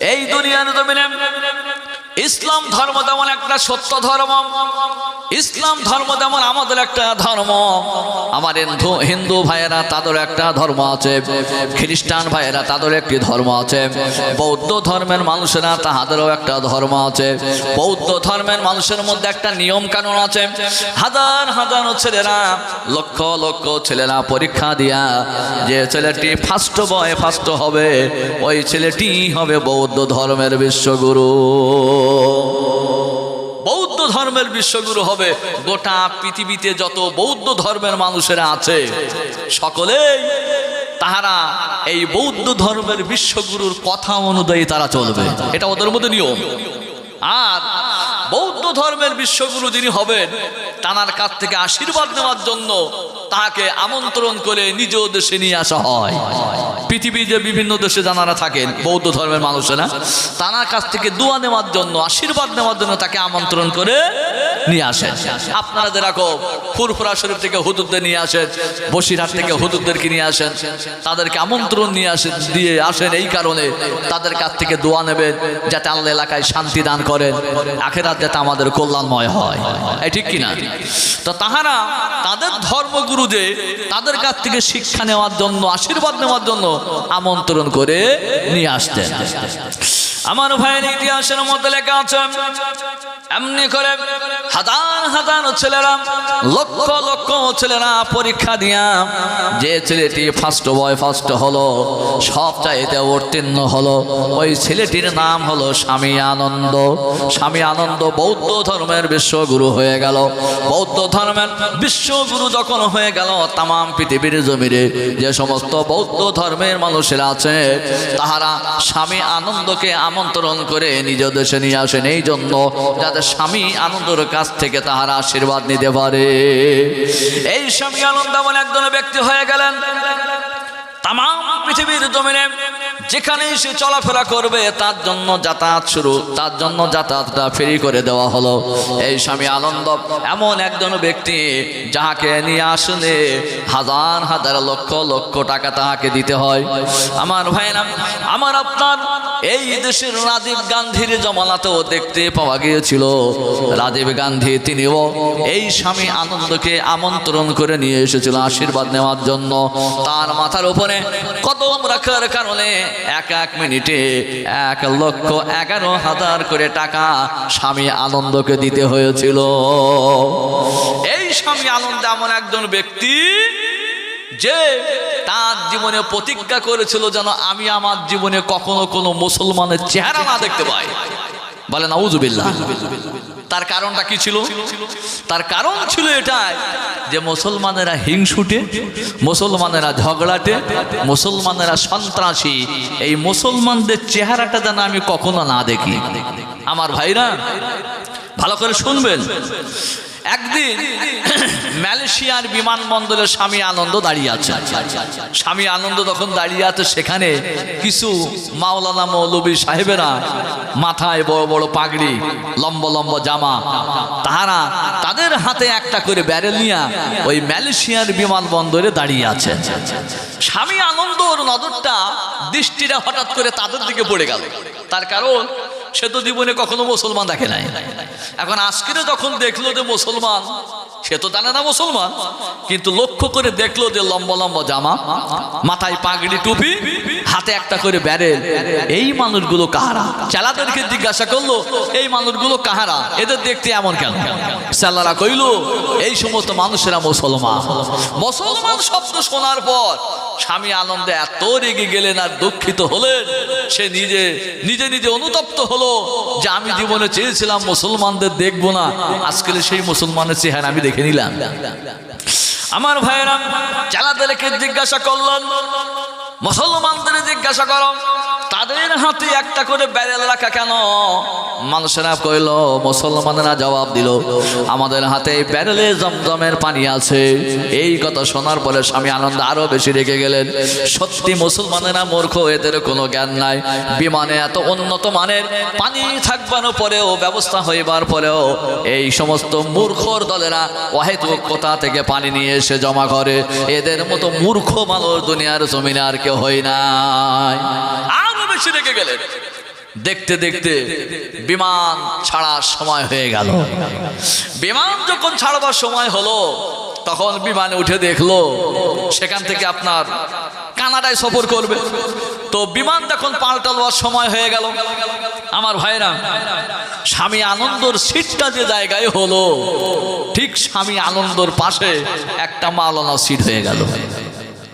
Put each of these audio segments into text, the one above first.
এই দুনিয়ার জমিনে ইসলাম ধর্ম তেমন একটা সত্য ধর্ম। ইসলাম ধর্ম যেমন আমাদের একটা ধর্ম। আমার হিন্দু হিন্দু ভাইয়েরা তাদের একটা ধর্ম আছে। খ্রিস্টান ভাইয়েরা তাদের একটি ধর্ম আছে। বৌদ্ধ ধর্মের মানুষেরা তাহাদেরও একটা ধর্ম আছে। বৌদ্ধ ধর্মের মানুষের মধ্যে একটা নিয়ম কানুন আছে। হাজার হাজার ছেলেরা, লক্ষ লক্ষ ছেলেরা পরীক্ষা দিয়া যে ছেলেটি ফার্স্ট বয় ফার্স্ট হবে, ওই ছেলেটি হবে বৌদ্ধ ধর্মের বিশ্বগুরু। বৌদ্ধ ধর্মের বিশ্বগুরু হবে গোটা পৃথিবীতে যত বৌদ্ধ ধর্মের মানুষেরা আছে, সকলেই তাহারা এই বৌদ্ধ ধর্মের বিশ্বগুরুর কথা অনুযায়ী তারা চলবে। এটা ওদের মধ্যে নিয়ম। আর বৌদ্ধ ধর্মের বিশ্বগুরু যিনি হবেন তানার কাছ থেকে আশীর্বাদ নেওয়ার জন্য তাহাকে আমন্ত্রণ করে নিজ দেশে নিয়ে আসা হয়। পৃথিবীর যে বিভিন্ন দেশে জানারা থাকেন, বৌদ্ধ ধর্মের মানুষেরা, তানার কাছ থেকে দোয়া নেওয়ার জন্য, আশীর্বাদ নেওয়ার জন্য তাকে আমন্ত্রণ করে নিয়ে আসেন। আপনারা যেরকম ফুরফুরা শরীফ থেকে হুদুরদের নিয়ে আসেন, বসিরহাট থেকে হুদুরদেরকে নিয়ে আসেন, তাদেরকে আমন্ত্রণ নিয়ে আসেন, দিয়ে আসেন এই কারণে তাদের কাছ থেকে দোয়া নেবেন, যাতে আল্লাহ এলাকায় শান্তি দান করেন, আখেরাত যাতে আমাদের কল্যাণময় হয়। এই ঠিক কিনা? তো তাহারা তাদের ধর্মগুরু যে তাদের কাছ থেকে শিক্ষা নেওয়ার জন্য, আশীর্বাদ নেওয়ার জন্য আমন্ত্রণ করে নিয়ে আসতেন। আমার ভাইয়ের ইতিহাসের মধ্যে লেখা আছে এমনি করে হাজার হাজার ছেলেরা, লক্ষ লক্ষ ছেলেরা পরীক্ষা দিয়া যে ছেলেটি ফার্স্ট বয় ফার্স্ট হলো, সব চাইতে উত্তীর্ণ হলো। ওই ছেলেটির নাম হলো স্বামী আনন্দ। স্বামী আনন্দ বৌদ্ধ ধর্মের বিশ্বগুরু হয়ে গেল। বৌদ্ধ ধর্মের বিশ্বগুরু যখন হয়ে গেল তাম পৃথিবীর জমিরে যে সমস্ত বৌদ্ধ ধর্মের মানুষেরা আছে, তাহারা স্বামী আনন্দকে আমন্ত্রণ করে নিজ দেশে নিয়ে আসেন। এই জন্য যাতে স্বামী আনন্দর কাছ থেকে তাহারা আশীর্বাদ নিতে পারে। এই স্বামী আনন্দ এমন একজন ব্যক্তি হয়ে গেলেন। তাম পৃথিবীর জমিনে যেখানে সে চলাফেরা করবে, তার জন্য যাতায়াত শুরু, তার জন্য যাতায়াতটা ফেরি করে দেওয়া হলো। এই স্বামী আনন্দ, এমন একজন ব্যক্তি যাহাকে নিয়ে আসলে হাজার হাজার লক্ষ লক্ষ টাকা তাহাকে দিতে হয়। আমার ভাইরা আমার আপনার এই দেশের রাজীব গান্ধীর জমানাতেও দেখতে পাওয়া গিয়েছিল। রাজীব গান্ধী তিনিও এই স্বামী আনন্দকে আমন্ত্রণ করে নিয়ে এসেছিল আশীর্বাদ নেওয়ার জন্য। তার মাথার উপরে কদম রাখার কারণে এক এক মিনিটে এক লক্ষ এগারো হাজার করে টাকা স্বামী আনন্দকে দিতে হয়েছিল। এই স্বামী আনন্দ এমন একজন ব্যক্তি যে তার জীবনে প্রতিজ্ঞা করেছিল যেন আমি আমার জীবনে কখনো কোনো মুসলমানের চেহারা না দেখতে পাই। বলে না উজুবিল্লাহ তার কারণটা কি ছিল? তার কারণ ছিল এটাই যে মুসলমানেরা হিংসুটে, মুসলমানেরা ঝগড়াটে, মুসলমানেরা সন্ত্রাসী। এই মুসলমানদের চেহারাটা যেন আমি কখনো না দেখি। আমার ভাইরা, ভালো করে শুনবেন। একদিন মালয়েশিয়ার বিমানবন্দরে স্বামী আনন্দ দাঁড়িয়ে আছে। স্বামী আনন্দ তখন দাঁড়িয়ে আছে সেখানে কিছু মাওলানা মৌলবী সাহেবেরা মাথায় বড় বড় পাগড়ি, লম্ব লম্ব জামা, তাহারা তাদের হাতে একটা করে ব্যারেল নিয়ে ওই মালয়েশিয়ার বিমানবন্দরে দাঁড়িয়ে আছে। স্বামী আনন্দর নজরটা দৃষ্টিটা হঠাৎ করে তাদের দিকে পড়ে গেল। তার কারণ সে তো জীবনে কখনো মুসলমান দেখে নাই। এখন আজকের যখন দেখল যে মুসলমান, সে তো জানে না মুসলমান, কিন্তু লক্ষ্য করে দেখল যে লম্বা লম্বা জামা, মাথায় পাগড়ি টুপি, হাতে একটা করে ব্যারেল। এই মানুষগুলো কাহারা? চেলাদেরকে জিজ্ঞাসা করল, এই মানুষগুলো কাহারা? এদের দেখতে এমন কেন? চেলারা কইল, এই সমস্ত মানুষেরা মুসলমান। মুসলমান শব্দ শোনার পর স্বামী আনন্দে এত রেগে গেলেন আর দুঃখিত হলেন। সে নিজে নিজে নিজে অনুতপ্ত হলো যে আমি জীবনে চেয়েছিলাম মুসলমানদের দেখব না। আজকে সেই মুসলমানের চেহারা আমি দেখে নিলাম। আমার ভাইয়েরা চালাদেরকে জিজ্ঞাসা করলেন, মুসলমানদের জিজ্ঞাসা করো। তাদের হাতে একটা করে ব্যারেল রাখা কেন? মানুষেরা কইল, মুসলমানেরা জবাব দিল, আমাদের হাতে ব্যারেলে জমজমের পানি আছে। এই কথা শোনার পরে স্বামী আনন্দ আরও বেশি রেগে গেলেন। সত্যি মুসলমানেরা মূর্খ, এদের কোনো জ্ঞান নাই। বিমানে এত উন্নত মানের পানি থাকবার পরেও, ব্যবস্থা হইবার পরেও, এই সমস্ত মূর্খর দলেরা অহেতু কোথা থেকে পানি নিয়ে এসে জমা করে? এদের মতো মূর্খ মানুষ দুনিয়ার জমিনে আর কেউ হয় নাই। বেশি রেগে গেলেন দেখতে দেখতে বিমান ছাড়ার সময় হয়ে গেল। বিমান যখন ছাড়বার সময় হলো, তখন বিমানে উঠে দেখল, সেখান থেকে আপনার কানাডায় সফর করবে। তো বিমান যখন পাল্টালবার সময় হয়ে গেল, আমার ভাইরা, স্বামী আনন্দর সিটটা যে জায়গায় হলো, ঠিক স্বামী আনন্দর পাশে একটা মালানা সিট হয়ে গেল।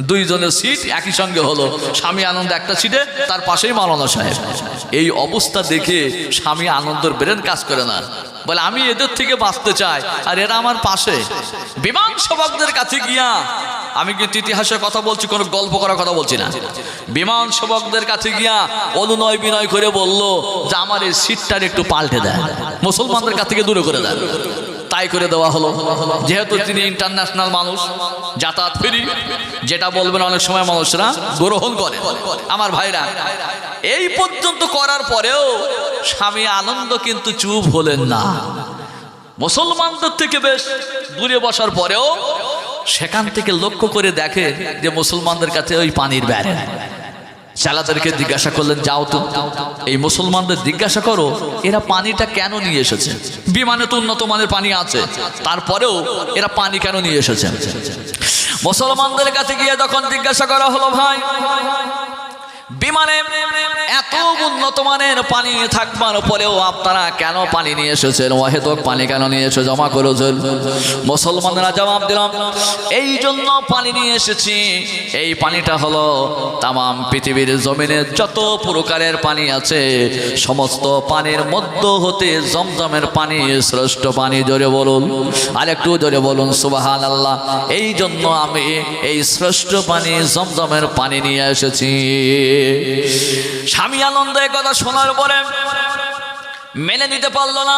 দুইজনের সিট একই সঙ্গে হলো। স্বামী আনন্দ একটা সিটে, তার পাশেই মালানা সাহেব। এই অবস্থা দেখে স্বামী আনন্দর ব্রেন কাজ করে না। বলে, আমি এদের থেকে বাঁচতে চাই, আর এরা আমার পাশে। বিমান সভাকদের কাছে গিয়া, আমি কিন্তু ইতিহাসের কথা বলছি, কোনো গল্প করার কথা বলছি না। বিমান সভাকদের কাছে গিয়া অনুনয় বিনয় করে বলল যে, আমার এই সিটটার একটু পাল্টে দেয় মুসলমানদের কাছ থেকে দূরে করে দেয় তাই করে দেওয়া হলো। যেহেতু তিনি ইন্টারন্যাশনাল মানুষ, যাতায়াত ফেরি, যেটা বলবেন অনেক সময় মানুষরা, গ্রহণ করে। আমার ভাইরা, এই পর্যন্ত করার পরেও স্বামী আনন্দ কিন্তু চুপ হলেন না। মুসলমানদের থেকে বেশ দূরে বসার পরেও সেখান থেকে লক্ষ্য করে দেখে যে মুসলমানদের কাছে ওই পানির ব্যারে চালাদেরকে জিজ্ঞাসা করলেন, যাও তো। এই মুসলমানদের জিজ্ঞাসা করো, এরা পানিটা কেন নিয়ে এসেছে? বিমানে তো উন্নত মানের পানি আছে। তারপরেও এরা পানি কেন নিয়ে এসেছে? মুসলমানদের কাছে গিয়ে যখন জিজ্ঞাসা করা হলো, ভাই বিমানে এত উন্নত মানের পানি থাকবার পরেও আপনারা কেন পানি নিয়ে এসেছেন? অহেতক পানি কেন নিয়ে এসে জমা করেছেন? মুসলমানরা জবাব দিলাম এই জন্য পানি নিয়ে এসেছি। এই পানিটা হলো তামাম পৃথিবীর জমিনে যত প্রকারের পানি আছে, সমস্ত পানির মধ্য হতে জমজমের পানি, শ্রেষ্ঠ পানি। জোরে বলুন, আর একটু জোরে বলুন সুবাহান আল্লাহ এই জন্য আমি এই শ্রেষ্ঠ পানি, জমজমের পানি নিয়ে এসেছি। স্বামী আনন্দ কথা শোনার পরে মেনে নিতে পারল না।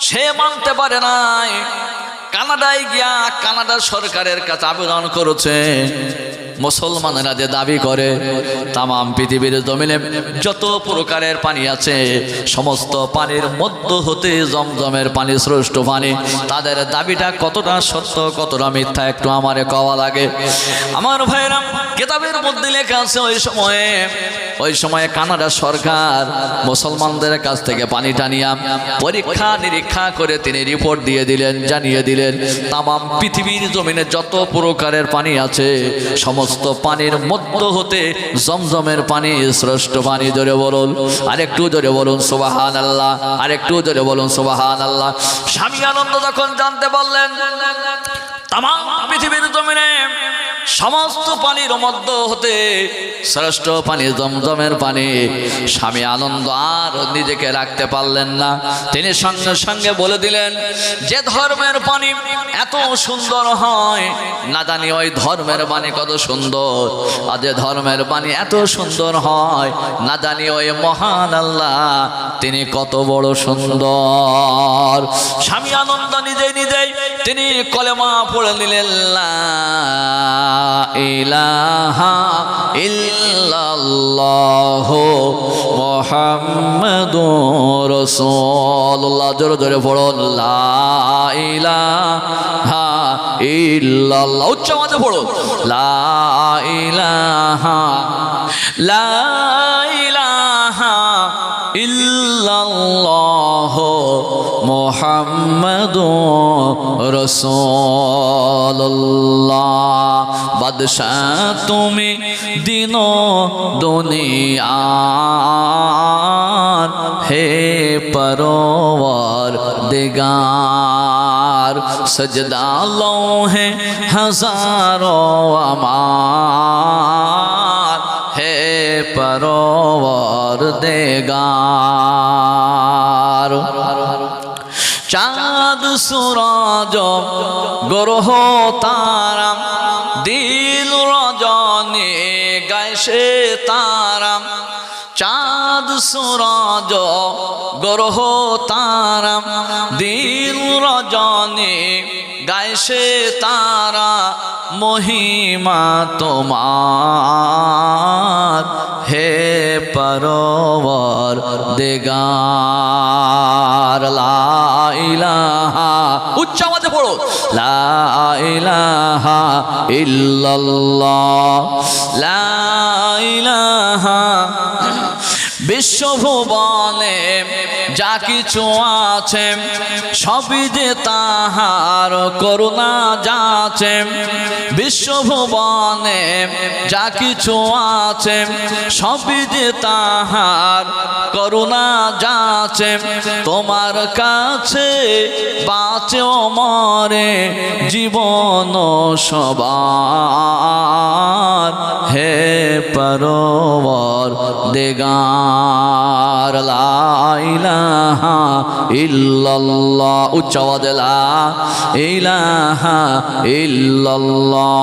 সে মানতে পারে নাই। কানাডায় গিয়া কানাডা সরকারের কাছে আবেদন করেছে। মুসলমানেরা যে দাবি করে, তামাম পৃথিবীর জমিনে যত প্রকারের পানি আছে, সমস্ত পানির মধ্য হতে জমজমের পানি শ্রেষ্ঠ পানি, তাদের দাবিটা কতটা সত্য, কতটা মিথ্যা, একটু আমারে কওয়া লাগে। আমার ভাইরা কেতাবের মধ্যে লেখা আছে, ওই সময়ে ওই সময়ে কানাডা সরকার মুসলমানদের কাছ থেকে পানিটা নিয়ে পরীক্ষা নিরীক্ষা করে তিনি রিপোর্ট দিয়ে দিলেন, জানিয়ে দিলেন, তামাম পৃথিবীর জমিনে যত প্রকারের পানি আছে, সমস্ত পানির মধ্য হতে জমজমের পানি, শ্রেষ্ঠ পানি ধরে বলুন। আরেকটু ধরে বলুন সুবাহান আল্লাহ আরেকটু ধরে বলুন সুবাহান আল্লাহ স্বামী আনন্দ যখন জানতে পারলেন, তামাম পৃথিবীর জমিনে সমস্ত পানির মধ্য হতে, শ্রেষ্ঠ পানি, জমজমের পানি। স্বামী আনন্দ আর নিজেকে রাখতে পারলেন না। তিনি সঙ্গে সঙ্গে বলে দিলেন, যে ধর্মের পানি এত সুন্দর হয়, না জানি ওই ধর্মের পানি কত সুন্দর। আর যে ধর্মের পানি এত সুন্দর হয়, না জানি ওই মহান আল্লাহ তিনি কত বড় সুন্দর। স্বামী আনন্দ নিজেই নিজেই তিনি কলেমা পড়ে নিলেন ইলাহা ইল্লাল্লাহ মুহাম্মাদুর রাসূলুল্লাহ। জোরে জোরে পড়ুন লা ইল্লাল্লাহ। মুহাম্মাদুর রাসূলুল্লাহ বাদশাহ তুমি দিন দুনিয়ার হে পরওয়ার দিগার সজদা লো হে হাজারো আমার হে পরওয়ার দেগার চাঁদ, সুরজ, গ্রহ তারাম দিল, রজনে গাইছে তারাম চাঁদ, সুরজ, গ্রহ তারাম দিল, রজনে গাইছে তারা। মহিমা তোমার হে পরবর দেগার লাইলাহা উচ্চ আমাদের পড়ো। লাইলাহা ইল্লাল্লাহ লা ইলাহা বিশ্বভুবনে যা কিছু আছে, সবই যে তাহার করুণা যাচ্ছে। বিশ্বভুবনে যা কিছু আছে, সবই যে তাহার করুণা যাচ্ছে। তোমার কাছে বাঁচে মরে জীবন সবার। হে পরোবর দেগার লাইলাহা ইল্লাল্লাহ উচ্চ আওয়াজে লা ইলাহা ইল্লাল্লাহ।